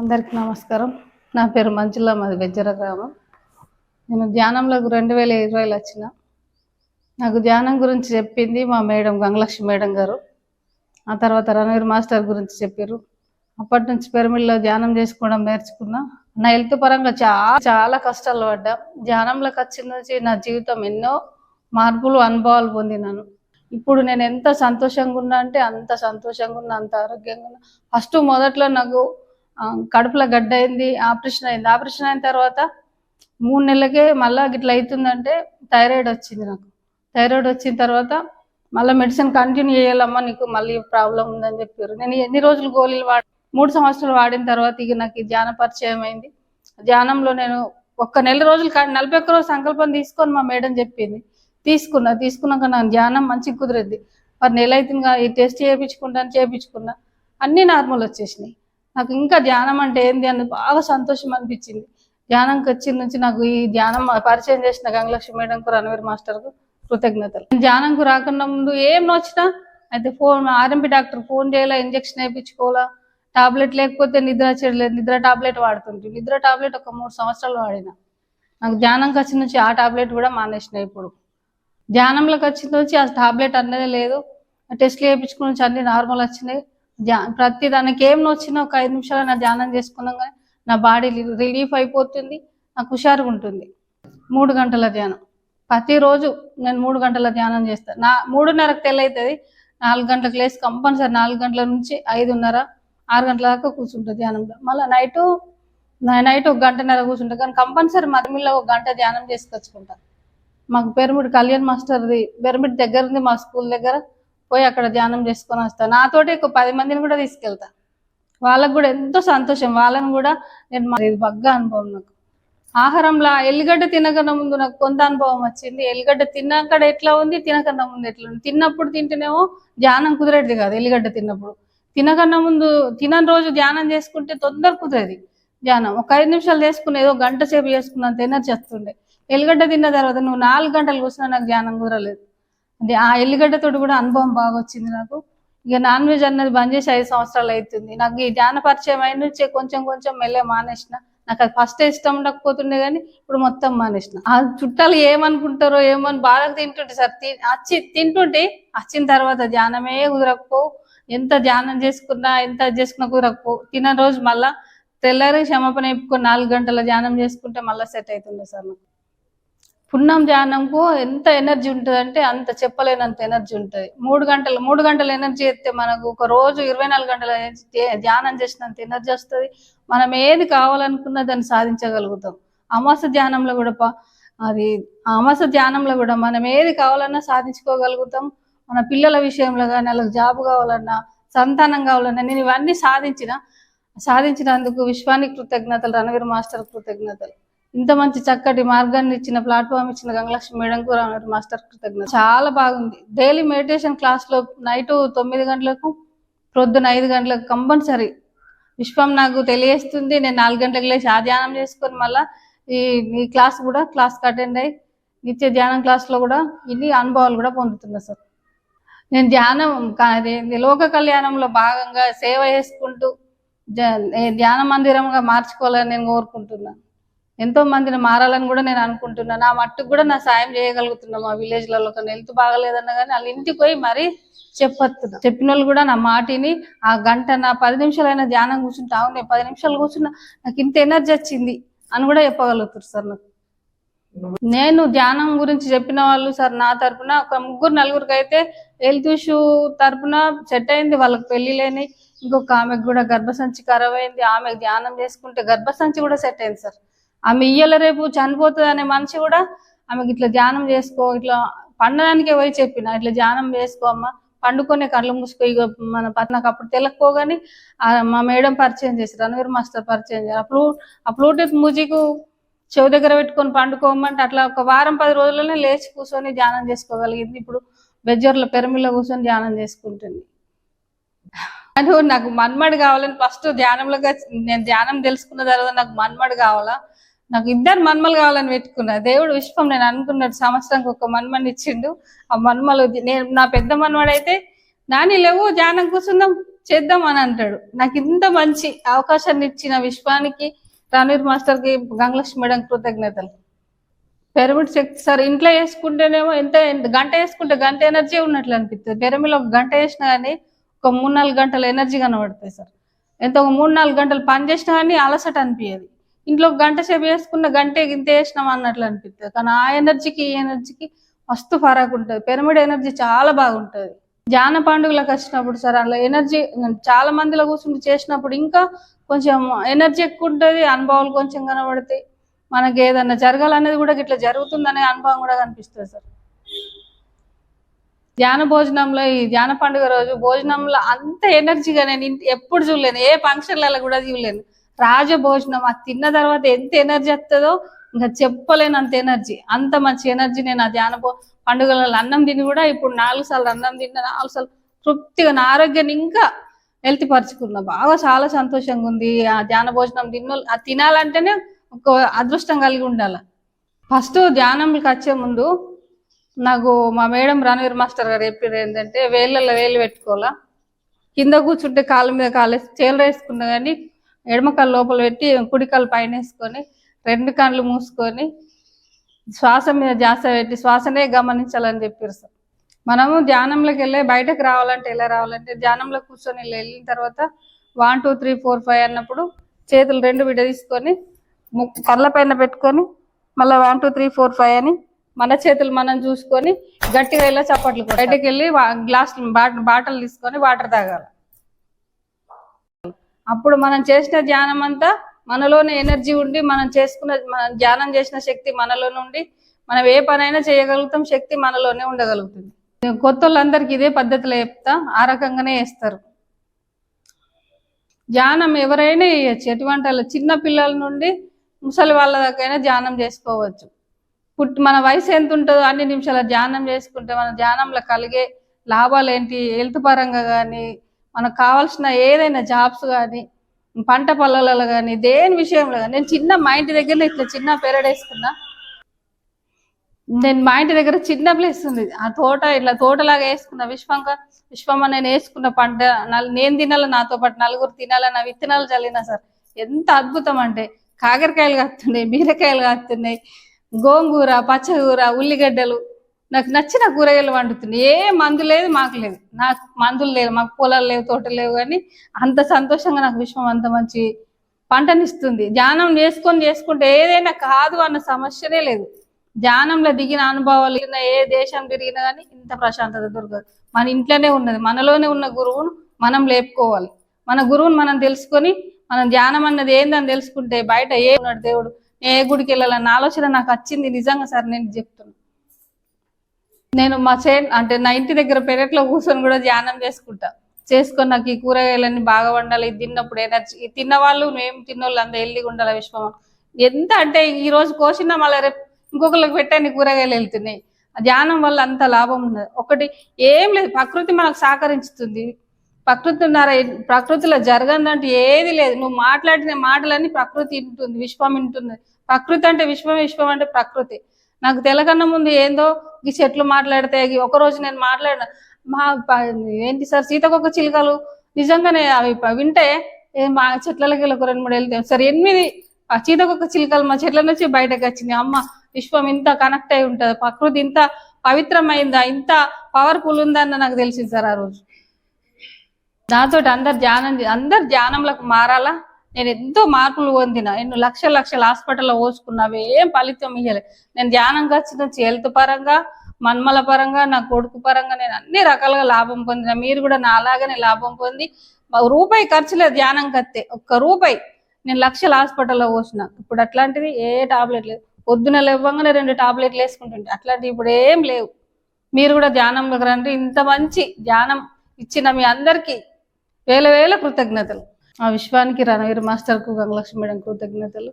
అందరికి నమస్కారం. నా పేరు మంజుల మాది బెజ్జర గ్రామం. నేను ధ్యానంలోకి రెండు వేల ఇరవైలో వచ్చిన. నాకు ధ్యానం గురించి చెప్పింది మా మేడం గంగలక్ష్మి మేడం గారు. ఆ తర్వాత రణవీర్ మాస్టర్ గురించి చెప్పారు అప్పటి నుంచి పిరమిడ్లో ధ్యానం చేసుకోవడం నేర్చుకున్నా. నా హెల్త్ పరంగా చాలా చాలా కష్టాలు పడ్డా. ధ్యానంలోకి వచ్చిన నుంచి నా జీవితం ఎన్నో మార్పులు అనుభవాలు పొందినాను. ఇప్పుడు నేను ఎంత సంతోషంగా ఉన్నా అంటే అంత సంతోషంగా ఉన్నా అంత ఆరోగ్యంగా ఉన్నా. ఫస్ట్ మొదట్లో నాకు కడుపులో గడ్డ అయింది ఆపరేషన్ అయింది. ఆపరేషన్ అయిన తర్వాత మూడు నెలలకే మళ్ళీ గిట్ల అవుతుందంటే థైరాయిడ్ వచ్చింది నాకు. థైరాయిడ్ వచ్చిన తర్వాత మళ్ళీ మెడిసిన్ కంటిన్యూ చేయాలమ్మా నీకు మళ్ళీ ప్రాబ్లం ఉందని చెప్పారు. నేను ఎన్ని రోజులు గోళీలు వాడి మూడు సంవత్సరాలు వాడిన తర్వాత ఇక నాకు ధ్యాన పరిచయం అయింది. ధ్యానంలో నేను ఒక్క నెల రోజులు నలభై ఒక్క రోజు సంకల్పం తీసుకొని మా మేడం చెప్పింది. తీసుకున్నా తీసుకున్నాక నాకు ధ్యానం మంచిగా కుదిరింది. మరి నెల అవుతుందిగా ఈ టెస్ట్ చేయించుకుంటాను చేయించుకున్నా అన్నీ నార్మల్ వచ్చేసినాయి. నాకు ఇంకా ధ్యానం అంటే ఏంది అని బాగా సంతోషం అనిపించింది. ధ్యానంకి వచ్చిన నుంచి నాకు ఈ ధ్యానం పరిచయం చేసిన గంగలక్ష్మి మేడంకు రణవీర్ మాస్టర్కు కృతజ్ఞతలు. నేను ధ్యానంకు రాకుండా ముందు ఏం నొచ్చినా అయితే ఫోన్ ఆర్ఎంపీ డాక్టర్ ఫోన్ చేయాలా ఇంజక్షన్ వేయించుకోవాలా టాబ్లెట్ లేకపోతే నిద్ర చేయలేదు నిద్ర టాబ్లెట్ వాడుతుంటే. నిద్ర టాబ్లెట్ ఒక మూడు సంవత్సరాలు వాడిన. నాకు ధ్యానంకి వచ్చిన నుంచి ఆ టాబ్లెట్ కూడా మానేసిన ఇప్పుడు. ధ్యానంలోకి వచ్చిన నుంచి ఆ టాబ్లెట్ అన్నదే లేదు. టెస్ట్లు వేయించుకుని నుంచి అన్ని నార్మల్ వచ్చినాయి. ప్రతి దానికి ఏం నొచ్చినా ఒక ఐదు నిమిషాలు నా ధ్యానం చేసుకున్నాం కానీ నా బాడీ రిలీఫ్ అయిపోతుంది నాకు హుషారుగా ఉంటుంది. మూడు గంటల ధ్యానం. ప్రతిరోజు నేను మూడు గంటల ధ్యానం చేస్తాను నా మూడున్నరకు తెల్లవుతుంది నాలుగు గంటలకు లేచి కంపల్సరీ నాలుగు గంటల నుంచి ఐదున్నర ఆరు గంటల దాకా కూర్చుంటా ధ్యానంలో. మళ్ళీ నైట్ నైట్ ఒక గంటన్నర కూర్చుంటా. కానీ కంపల్సరీ మధ్యలో ఒక గంట ధ్యానం చేసుకొచ్చుకుంటా. మాకు పిరమిడ్ కళ్యాణ్ మాస్టర్ది పిరమిడ్ దగ్గర ఉంది మా స్కూల్ దగ్గర. పోయి అక్కడ ధ్యానం చేసుకొని వస్తాను నాతోటి ఒక పది మందిని కూడా తీసుకెళ్తా. వాళ్ళకు కూడా ఎంతో సంతోషం. వాళ్ళని కూడా నేను ఇది బగ్గా అనుభవం నాకు. ఆహారంలో ఎల్లిగడ్డ తినకన్నా ముందు నాకు కొంత అనుభవం వచ్చింది. ఎల్లిగడ్డ తిన్నాక ఎట్లా ఉంది? తినకన్నా ముందు ఎట్లా ఉంది? తిన్నప్పుడు తింటేనేమో ధ్యానం కుదిరేది కాదు ఎల్లిగడ్డ తిన్నప్పుడు. తినకన్నా ముందు తినని రోజు ధ్యానం చేసుకుంటే తొందర కుదిరేది ధ్యానం. ఒక ఐదు నిమిషాలు చేసుకునే ఏదో గంట సేపు చేసుకున్నంత ఎనర్జీ వస్తుండే. ఎల్లిగడ్డ తిన్న తర్వాత నువ్వు నాలుగు గంటలు కూర్చున్నా నాకు ధ్యానం కుదరలేదు. అది ఆ ఎల్లిగడ్డతోటి కూడా అనుభవం బాగా వచ్చింది నాకు. ఇక నాన్ వెజ్ అన్నది బంద్ చేసి ఐదు సంవత్సరాలు అవుతుంది నాకు ఈ ధ్యాన పరిచయం అయిన నుంచే కొంచెం కొంచెం మెల్లె మానేసిన. నాకు అది ఫస్ట్ ఇష్టం ఉండకపోతుండే కానీ ఇప్పుడు మొత్తం మానేసిన. ఆ చుట్టాలు ఏమనుకుంటారో ఏమని బాగా తింటుంటే సార్ తి- వచ్చి తింటుంటే వచ్చిన తర్వాత ధ్యానమే కుదరకపో. ఎంత ధ్యానం చేసుకున్నా ఎంత చేసుకున్నా కుదరకపో. తిన రోజు మళ్ళా తెల్లారి క్షమాపణ చెప్పుకొని నాలుగు గంటల ధ్యానం చేసుకుంటే మళ్ళీ సెట్ అవుతుండే సార్ నాకు. పున్నం ధ్యానంకు ఎంత ఎనర్జీ ఉంటుంది అంటే అంత చెప్పలేనంత ఎనర్జీ ఉంటుంది. మూడు గంటలు మూడు గంటల ఎనర్జీ అయితే మనకు ఒక రోజు ఇరవై నాలుగు గంటల ధ్యానం చేసినంత ఎనర్జీ వస్తుంది. మనం ఏది కావాలనుకున్నా దాన్ని సాధించగలుగుతాం. అమాస ధ్యానంలో కూడా అది అమాస ధ్యానంలో కూడా మనం ఏది కావాలన్నా సాధించుకోగలుగుతాం. మన పిల్లల విషయంలో కానీ వాళ్ళకి జాబ్ కావాలన్నా సంతానం కావాలన్నా నేను ఇవన్నీ సాధించిన సాధించినందుకు విశ్వానికి కృతజ్ఞతలు రణవీర్ మాస్టర్ కృతజ్ఞతలు. ఇంత మంచి చక్కటి మార్గాన్ని ఇచ్చిన ప్లాట్ఫామ్ ఇచ్చిన గంగలక్ష్మి మేడంకు కూడా మాస్టర్ కృతజ్ఞత. చాలా బాగుంది. డైలీ మెడిటేషన్ క్లాస్లో నైట్ తొమ్మిది గంటలకు ప్రొద్దున ఐదు గంటలకు కంపల్సరీ. విశ్వం నాకు తెలియజేస్తుంది నేను నాలుగు గంటలకు లేచి ఆ ధ్యానం చేసుకొని మళ్ళా ఈ ఈ క్లాస్ కూడా క్లాస్ అటెండ్ అయ్యి నిత్య ధ్యానం క్లాస్లో కూడా ఇన్ని అనుభవాలు కూడా పొందుతున్నా సార్. నేను ధ్యానం అదే లోక కళ్యాణంలో భాగంగా సేవ చేసుకుంటూ ధ్యాన మందిరంగా మార్చుకోవాలని నేను కోరుకుంటున్నాను ఎంతో మందిని మారాలని కూడా నేను అనుకుంటున్నాను నా మట్టుకు కూడా నా సాయం చేయగలుగుతున్నా మా విలేజ్లలో. కానీ హెల్త్ బాగలేదన్నా కానీ వాళ్ళ ఇంటికి పోయి మరీ చెప్పొస్తున్నా చెప్పిన వాళ్ళు కూడా నా మాటిని ఆ గంట నా పది నిమిషాలైనా ధ్యానం కూర్చుంటా అవును నేను పది నిమిషాలు కూర్చున్నా నాకు ఇంత ఎనర్జీ వచ్చింది అని కూడా చెప్పగలుగుతారు సార్ నాకు. నేను ధ్యానం గురించి చెప్పిన వాళ్ళు సార్ నా తరపున ఒక ముగ్గురు నలుగురికి అయితే హెల్త్ ఇష్యూ తరపున సెట్ అయింది. వాళ్ళకి పెళ్ళి లేని ఇంకొక ఆమెకు కూడా గర్భసంచి ఖరాబ్ అయింది. ఆమె ధ్యానం చేసుకుంటే గర్భసంచి కూడా సెట్ అయింది సార్. ఆమె ఇయ్యాల రేపు చనిపోతుంది అనే మనిషి కూడా ఆమెకి ఇట్లా ధ్యానం చేసుకో ఇట్లా పండడానికే పోయి చెప్పిన ఇట్లా ధ్యానం చేసుకో అమ్మ పండుకొని కళ్ళు మూసుకో ఇక మన ప- నాకు అప్పుడు తెలక్కోగాని మా మేడం పరిచయం చేశారు రణవీర్ మాస్టర్ పరిచయం చేశారు. అప్పుడు ఆ బ్లూటూత్ మ్యూజిక్ చెవి దగ్గర పెట్టుకొని పండుకోమంటే అట్లా ఒక వారం పది రోజుల్లోనే లేచి కూర్చొని ధ్యానం చేసుకోగలిగింది. ఇప్పుడు బెజ్జర్ల పెరమిలో కూర్చొని ధ్యానం చేసుకుంటుంది. అని నాకు మన్మడు కావాలని ఫస్ట్ ధ్యానంలో నేను ధ్యానం తెలుసుకున్న తర్వాత నాకు మన్మడు కావాలా? నాకు ఇద్దరు మన్మలు కావాలని పెట్టుకున్నా దేవుడు విశ్వం నేను అనుకున్నాడు సంవత్సరానికి ఒక మన్మని ఇచ్చిండు. ఆ మన్మలు నేను నా పెద్ద మన్మడైతే నాని లేవు ధ్యానం కూర్చుందాం చేద్దాం అని అంటాడు. నాకు ఇంత మంచి అవకాశాన్ని ఇచ్చిన విశ్వానికి రణవీర్ మాస్టర్కి గంగలక్ష్మి మేడం కృతజ్ఞతలు. పిరమిడ్ శక్తి సార్ ఇంట్లో వేసుకుంటేనేమో ఎంత గంట వేసుకుంటే గంట ఎనర్జీ ఉన్నట్లు అనిపిస్తుంది పిరమిడ్ ఒక గంట వేసినా కానీ ఒక మూడు నాలుగు గంటల ఎనర్జీ కనబడుతుంది సార్. ఎంత ఒక మూడు నాలుగు గంటలు పని చేసినా కానీ అలసట అనిపించదు ఇంట్లో గంట సేపు వేసుకున్న గంటే ఇంత వేసినాం అన్నట్లు అనిపిస్తుంది కానీ ఆ ఎనర్జీకి ఈ ఎనర్జీకి మస్తు ఫరాక్ ఉంటుంది. పిరమిడ్ ఎనర్జీ చాలా బాగుంటుంది. జాన పండుగలకు వచ్చినప్పుడు సార్ అలా ఎనర్జీ చాలా మందిలో కూర్చుని చేసినప్పుడు ఇంకా కొంచెం ఎనర్జీ ఎక్కువ ఉంటుంది అనుభవాలు కొంచెం కనబడతాయి. మనకి ఏదన్నా జరగాలనేది కూడా ఇట్లా జరుగుతుందనే అనుభవం కూడా కనిపిస్తుంది సార్. ధ్యాన భోజనంలో ఈ ధ్యాన పండుగ రోజు భోజనంలో అంత ఎనర్జీగా నేను ఎప్పుడు చూడలేను. ఏ ఫంక్షన్లలో కూడా చూడలేను. రాజభోజనం అది తిన్న తర్వాత ఎంత ఎనర్జీ వస్తుందో ఇంకా చెప్పలేనంత ఎనర్జీ. అంత మంచి ఎనర్జీ నేను ఆ ధ్యాన పండుగలలో అన్నం తిని కూడా ఇప్పుడు నాలుగు సార్లు అన్నం తిన్న నాలుగు సార్లు తృప్తిగా నా ఆరోగ్యాన్ని ఇంకా హెల్త్ పరుచుకున్నా బాగా చాలా సంతోషంగా ఉంది ఆ ధ్యాన భోజనం తిన్న ఆ తినాలంటేనే ఒక అదృష్టం కలిగి ఉండాలి. ఫస్ట్ ధ్యానంకి వచ్చే ముందు నాకు మా మేడం రణవీర్ మాస్టర్ గారు చెప్పారు ఏంటంటే వేళ్ళల్లో వేలు పెట్టుకోవాలా. కింద కూర్చుంటే కాళ్ళ మీద కాలు చేలు వేసుకున్నా కానీ ఎడమ కాలు లోపల పెట్టి కుడి పైన వేసుకొని రెండు కళ్ళు మూసుకొని శ్వాస మీద ధ్యాస పెట్టి శ్వాసనే గమనించాలని చెప్పారు సార్. మనము ధ్యానంలోకి వెళ్ళి బయటకు రావాలంటే ఎలా రావాలంటే ధ్యానంలో కూర్చొని వెళ్ళిన తర్వాత one two three four five అన్నప్పుడు చేతులు రెండు విడ తీసుకొని కళ్ళ పైన పెట్టుకొని మళ్ళీ one two three four five అని మన చేతులు మనం చూసుకొని గట్టిగా ఇలా చప్పట్లు బయటకు వెళ్ళి గ్లాస్ బాటిల్ తీసుకొని వాటర్ తాగాలి. అప్పుడు మనం చేసిన ధ్యానం అంతా మనలోనే ఎనర్జీ ఉండి మనం చేసుకున్న మనం ధ్యానం చేసిన శక్తి మనలో నుండి మనం ఏ పనైనా చేయగలుగుతాం శక్తి మనలోనే ఉండగలుగుతుంది. కొత్త వాళ్ళందరికీ ఇదే పద్ధతిలో చెప్తా ఆ రకంగానే వేస్తారు ధ్యానం ఎవరైనా చేయొచ్చు. ఎటువంటి చిన్న పిల్లల నుండి ముసలి వాళ్ళ దగ్గరైనా ధ్యానం చేసుకోవచ్చు. పుట్టి మన వయసు ఎంత ఉంటుందో అన్ని నిమిషాల ధ్యానం చేసుకుంటే మన ధ్యానంలో కలిగే లాభాలు ఏంటి? హెల్త్ పరంగా కానీ మనకు కావాల్సిన ఏదైనా జాబ్స్ కానీ పంట పొలాలలో కానీ దేని విషయంలో కానీ నేను చిన్న మా ఇంటి దగ్గర ఇట్లా చిన్న పెరడ్ వేసుకున్నా నేను మా ఇంటి దగ్గర చిన్న ప్లేస్ ఉంది. ఆ తోట ఇట్లా తోటలాగా వేసుకున్న విశ్వంక విశ్వమ్మ నేను వేసుకున్న పంట నేను తినాలి నాతో పాటు నలుగురు తినాలి నా విత్తనాలు చల్లినా సార్. ఎంత అద్భుతం అంటే కాకరకాయలు కాస్తున్నాయి బీరకాయలు కాస్తున్నాయి గోంగూర పచ్చగూర ఉల్లిగడ్డలు నాకు నచ్చిన కూరగాయలు వండుతుంది ఏ మందు లేదు మాకు లేదు. నాకు మందులు లేవు మాకు పొలాలు లేవు తోటలు లేవు కానీ అంత సంతోషంగా నాకు విశ్వం అంత మంచి పంటనిస్తుంది. ధ్యానం చేసుకొని చేసుకుంటే ఏదైనా కాదు అన్న సమస్యనే లేదు. ధ్యానంలో దిగిన అనుభవాలు ఏ దేశం తిరిగినా కానీ ఇంత ప్రశాంతత దొరకదు. మన ఇంట్లోనే ఉన్నది మనలోనే ఉన్న గురువును మనం లేపుకోవాలి. మన గురువును మనం తెలుసుకొని మనం ధ్యానం అన్నది ఏందని తెలుసుకుంటే బయట ఏ ఉన్నాడు దేవుడు ఏ గుడికి వెళ్ళాలన్న ఆలోచన నాకు వచ్చింది నిజంగా సార్ నేను చెప్తున్నా. నేను మా చే అంటే నా ఇంటి దగ్గర పెరట్లో కూర్చొని కూడా ధ్యానం చేసుకుంటా. చేసుకొని నాకు ఈ కూరగాయలన్నీ బాగా వండాలి తిన్నప్పుడు ఎనర్జీ తిన్న వాళ్ళు మేము తిన్నోళ్ళు అంత హెల్దీగా ఉండాలి విశ్వం ఎంత అంటే ఈ రోజు కోసినా మళ్ళీ రేపు ఇంకొకరికి పెట్టని కూరగాయలు వెళ్తున్నాయి ఆ ధ్యానం వల్ల అంత లాభం ఉన్నది ఒకటి ఏం లేదు ప్రకృతి మనకు సహకరించుతుంది ప్రకృతి ప్రకృతిలో జరగదంటే ఏది లేదు. నువ్వు మాట్లాడిన మాటలన్నీ ప్రకృతి వింటుంది విశ్వం వింటుంది. ప్రకృతి అంటే విశ్వం విశ్వం అంటే ప్రకృతి. నాకు తెలకన్నా ముందు ఏందో ఈ చెట్లు మాట్లాడితే ఈ ఒక రోజు నేను మాట్లాడిన మా ఏంటి సార్ సీతకొక చిలుకలు? నిజంగానే అవి వింటే ఏ మా చెట్లకి వెళ్ళి ఒక రెండు మూడు వెళ్తే సార్ ఎనిమిది ఆ చీతకొక చిలుకలు మా చెట్ల నుంచి బయటకు వచ్చింది. అమ్మ విశ్వం ఇంత కనెక్ట్ అయి ఉంటుంది ప్రకృతి ఇంత పవిత్రమైందా ఇంత పవర్ఫుల్ ఉందని నాకు తెలిసింది సార్ ఆ రోజు. దాంతో అందరు ధ్యానం అందరు ధ్యానంలోకి మారాలా? నేను ఎంతో మార్పులు పొందిన. నేను లక్షల లక్షల హాస్పిటల్లో పోసుకున్నా. ఏం ఫలితం ఇయ్యలే. నేను ధ్యానంగా వచ్చిన హెల్త్ పరంగా మన్మల పరంగా నా కొడుకు పరంగా నేను అన్ని రకాలుగా లాభం పొందిన. మీరు కూడా నా అలాగనే లాభం పొంది రూపాయి ఖర్చులే ధ్యానం కత్తే. ఒక్క రూపాయి నేను లక్షల హాస్పిటల్లో పోసిన. ఇప్పుడు అట్లాంటిది ఏ టాబ్లెట్ లేదు పొద్దున లేవగానే రెండు టాబ్లెట్లు వేసుకుంటుంటే. అట్లాంటివి ఇప్పుడు ఏం లేవు. మీరు కూడా ధ్యానంలోకి రండి. ఇంత మంచి ధ్యానం ఇచ్చిన మీ అందరికీ వేల వేల కృతజ్ఞతలు. ఆ విశ్వానికి రణవీర్ మాస్టర్కు గంగలక్ష్మి మేడం కృతజ్ఞతలు.